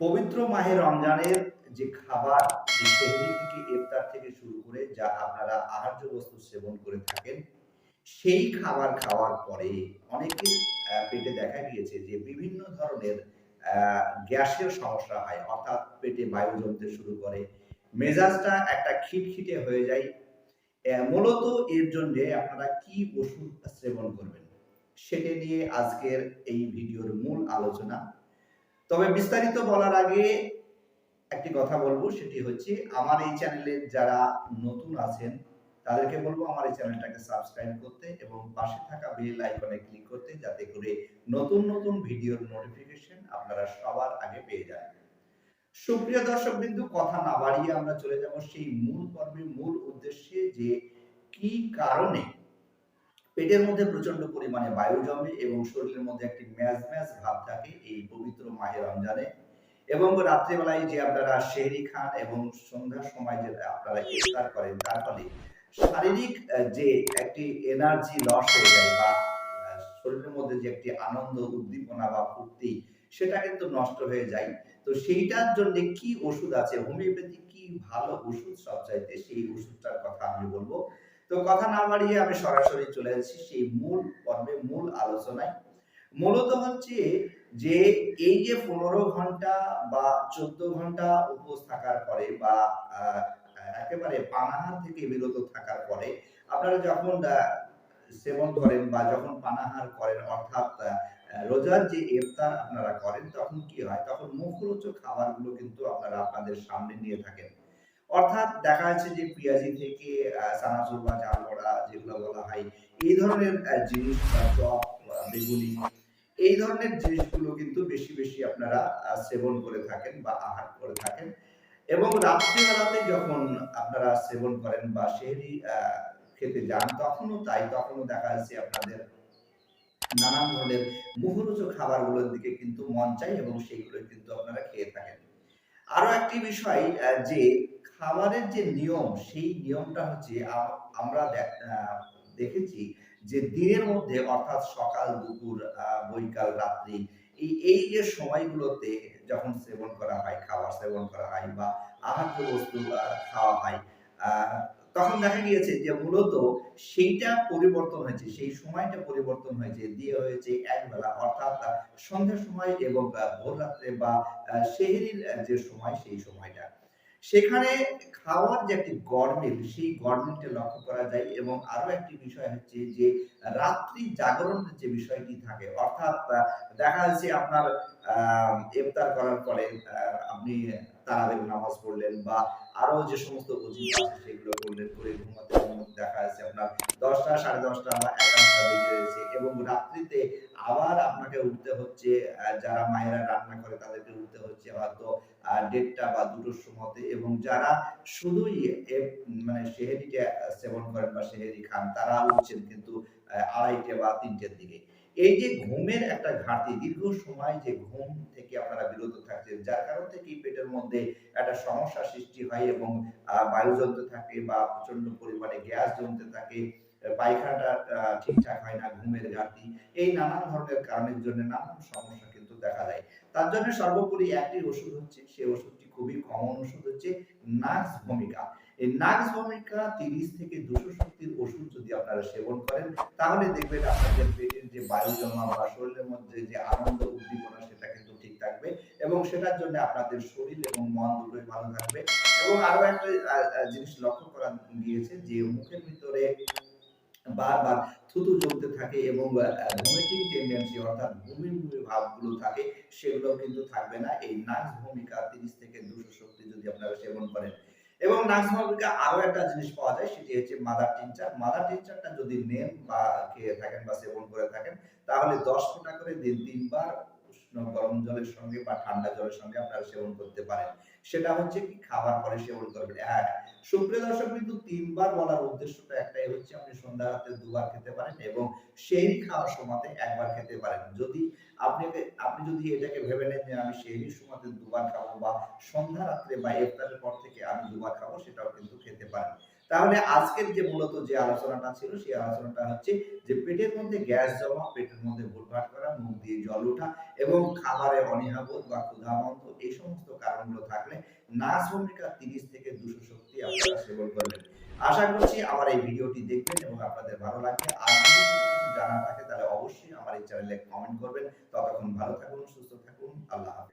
পবিত্র মাহে রমজানের যে খাবার থেকে ইফতার থেকে শুরু করে যা আপনারা আহার্য বস্তু সেবন করে থাকেন, সেই খাবার খাওয়ার পরে অনেকের পেটে দেখা গিয়েছে যে বিভিন্ন ধরনের গ্যাসের সমস্যা হয়, অর্থাৎ পেটে বায়ু জমতে শুরু করে। মেজাজটা একটা খিটখিটে হয়ে যায়। মূলত এর জন্য আপনারা কি ওষুধ সেবন করবেন, সেটা নিয়ে আজকের এই ভিডিওর মূল আলোচনা। তবে বিস্তারিত বলার আগে একটি কথা বলব, সেটি হচ্ছে, আমার এই চ্যানেলে যারা নতুন আছেন তাদেরকে বলব আমার এই চ্যানেলটাকে সাবস্ক্রাইব করতে এবং পাশে থাকা বেল আইকনে ক্লিক করতে যাতে করে নতুন নতুন ভিডিওর নোটিফিকেশন আপনারা সবার আগে পেয়ে যান। সুপ্রিয় দর্শক বিন্দু কথা না বাড়িয়ে আমরা চলে যাব সেই মূল পর্বে মূল উদ্দেশ্যে যে কি কারণে পেটের মধ্যে প্রচণ্ড পরিমাণে বায়ু জমে এবং শরীরের মধ্যে একটি ম্যাজ ম্যাজ ভাব থাকে এই পবিত্র মাহে রমজানে এবং রাত্রিবেলায় যে আপনারা শেহরি খান এবং সন্ধ্যার সময় যে আপনারা ইফতার করেন, তার ফলে শারীরিক যে একটি এনার্জি লস হয়ে যায় বা শরীরের মধ্যে যে একটি আনন্দ, উদ্দীপনা বা ফুর্তি, সেটা কিন্তু নষ্ট হয়ে যায়। তো সেইটার জন্য কি ওষুধ আছে? হোমিওপ্যাথি কি ভালো ওষুধ সবচাইতে? সেই ওষুধটার কথা আমি বলব। তো কথা না বাড়িয়ে আমি সরাসরি চলে যাচ্ছি সেই মূল পর্বে, মূল আলোচনায়। মূলত হচ্ছে যে এই যে পনেরো ঘণ্টা বা চোদ্দ ঘণ্টা উপোস থাকার পরে বা একেবারে পানাহার থেকে বিরত থাকার পরে আপনারা যখন সেবন করেন বা যখন পানাহার করেন, অর্থাৎ রোজার যে ইফতার আপনারা করেন, তখন কি হয়? তখন মুখরোচক খাবারগুলো কিন্তু আপনারা আপনাদের সামনে নিয়ে থাকেন। অর্থাৎ দেখা যাচ্ছে যে পেঁয়াজি থেকে চানাচুর বা চাল বড়া যেগুলো বলা হয়, এই ধরনের জিনিস চপ বেগুনি, এই ধরনের জিনিসগুলো কিন্তু বেশি বেশি আপনারা সেবন করে থাকেন বা আহার করে থাকেন। এবং রাত্রিবেলাতে যখন আপনারা সেবন করেন বা সেহরি খেতে যান, তখনও তাই, তখনও দেখা যাচ্ছে আপনাদের নানান ধরনের মুখরোচক খাবারগুলোর দিকে কিন্তু মন চাই এবং সেগুলো কিন্তু আপনারা খেয়ে থাকেন। আরও একটি বিষয় যে খাবারের যে নিয়ম, সেই নিয়মটা হচ্ছে আমরা দেখেছি যে দিনের মধ্যে, অর্থাৎ সকাল, দুপুর বৈকাল, রাত্রি এই এই যে সময়গুলোতে যখন সেবন করা হয়, খাবার সেবন করা হয় বা আহার্য বস্তু খাওয়া হয় তখন দেখা গিয়েছে যে মূলত সেইটা পরিবর্তন হয়েছে, সেই সময়টা পরিবর্তন হয়েছে, দিয়ে হয়েছে একবেলা। অর্থাৎ সন্ধ্যার সময় এবং ভোর রাত্রে বা সেহরির যে সময়, সেই সময়টা। সেখানে খাওয়ার যে একটি গরমিল সেই গরমিলটা লক্ষ্য করা যায় এবং আরও একটি বিষয় হচ্ছে যে রাত্রি জাগরণের যে বিষয়টি থাকে অর্থাৎ দেখা যাচ্ছে আপনার আহ, ইফতার করার পরে আপনি তারাবির নামাজ পড়লেন বা আরও যে সমস্ত সেগুলো করে ঘুমাতে ঘুমাতে দেখা যাচ্ছে। আপনার দশটা, সাড়ে দশটা বা এগারোটা বেজে গেছে এবং রাত্রিতে আবার আপনাকে উঠতে হচ্ছে যারা মায়েরা রান্না করে তাদেরকে উঠতে হচ্ছে হয়তো দেড়টা বা দুটোর সময়তে এবং যারা শুধুই মানে সেহেরিটা সেবন করেন বা সেহেরি খান, তারা উঠছেন কিন্তু আড়াইটে বা তিনটের দিকে। এই যে ঘুমের একটা ঘাটতি, দীর্ঘ সময় যে ঘুম থেকে আপনারা বিরত থাকছেন, যার কারণ থেকে পেটের মধ্যে একটা সমস্যা সৃষ্টি হয় এবং বায়ু জমতে থাকে বা প্রচণ্ড পরিমাণে গ্যাস জমতে থাকে পায়খানাটা ঠিকঠাক হয় না, ঘুমের ঘাটতি, এই নানান ধরনের কারণের জন্য নানান সমস্যা কিন্তু দেখা দেয়। তার জন্য সর্বোপরি একটি ওষুধ হচ্ছে সেই ওষুধটি খুবই কমন ওষুধ হচ্ছে নাক্স ভূমিকা। এই ভূমিকা তিরিশ থেকে দুশো শক্তির ওষুধ যদি আপনারা সেবন করেন, তাহলে দেখবেন আপনাদের পেটের যে বায়ু জমা বা শরীরের মধ্যে যে আনন্দ উদ্দীপনা, সেটা কিন্তু ঠিক থাকবে এবং সেটার জন্য আপনাদের শরীর এবং মন দুটোই ভালো থাকবে। এবং আরও একটা জিনিস লক্ষ্য করা গিয়েছে যে মুখের ভিতরে বারবার থুতু জমতে থাকে এবং ভমিটিং টেন্ডেন্সি অর্থাৎ বমি বমি ভাবগুলো থাকে সেগুলো কিন্তু থাকবে না। এই নাক্স ভূমিকা তিরিশ থেকে দুশো শক্তি যদি আপনারা সেবন করেন এবং নাক্স ভূমিকা আরও একটা জিনিস পাওয়া যায়, সেটি হচ্ছে মাদার টিনচার মাদার টিনচারটা যদি নেন বা খেয়ে থাকেন বা সেবন করে থাকেন, তাহলে দশ ফোঁটা করে দিন তিনবার উষ্ণ গরম জলের সঙ্গে বা ঠান্ডা জলের সঙ্গে আপনারা সেবন করতে পারেন। সেটা হচ্ছে কি, খাবার পরে সেবন করবেন। হ্যাঁ সুপ্রিয় দর্শক কিন্তু তিনবার বলার উদ্দেশ্যটা একটাই হচ্ছে, আপনি সন্ধ্যা রাতে দুবার খেতে পারেন এবং সেই খাওয়ার সময়তে একবার খেতে পারেন। যদি আপনি আপনি যদি এটাকে ভেবে নেন যে আমি সেই সময়তে দুবার খাব বা সন্ধ্যা রাত্রে বা ইফতারের পর থেকে আমি দুবার খাব, সেটাও কিন্তু খেতে পারেন। তাহলে আজকের যে মূলত যে আলোচনাটা ছিল, সেই আলোচনাটা হচ্ছে যে পেটের মধ্যে গ্যাস জমা, পেটের মধ্যে ভুটভাট করা, মুখ দিয়ে জল ওঠা এবং খাবারে অনীহাবোধ বা ক্ষুধামন্ত এই সমস্ত কারণগুলো থাকলে নাচ ভূমিকা তিরিশ থেকে দুশো শক্তি আপনারা সেবন করবেন। আশা করছি আমার এই ভিডিওটি দেখবেন এবং আপনাদের ভালো লাগবে। আর যদি কিছু জানা থাকে, তাহলে অবশ্যই আমার এই চ্যানেলে কমেন্ট করবেন। ততক্ষণ ভালো থাকুন, সুস্থ থাকুন, আল্লাহ হাফেজ।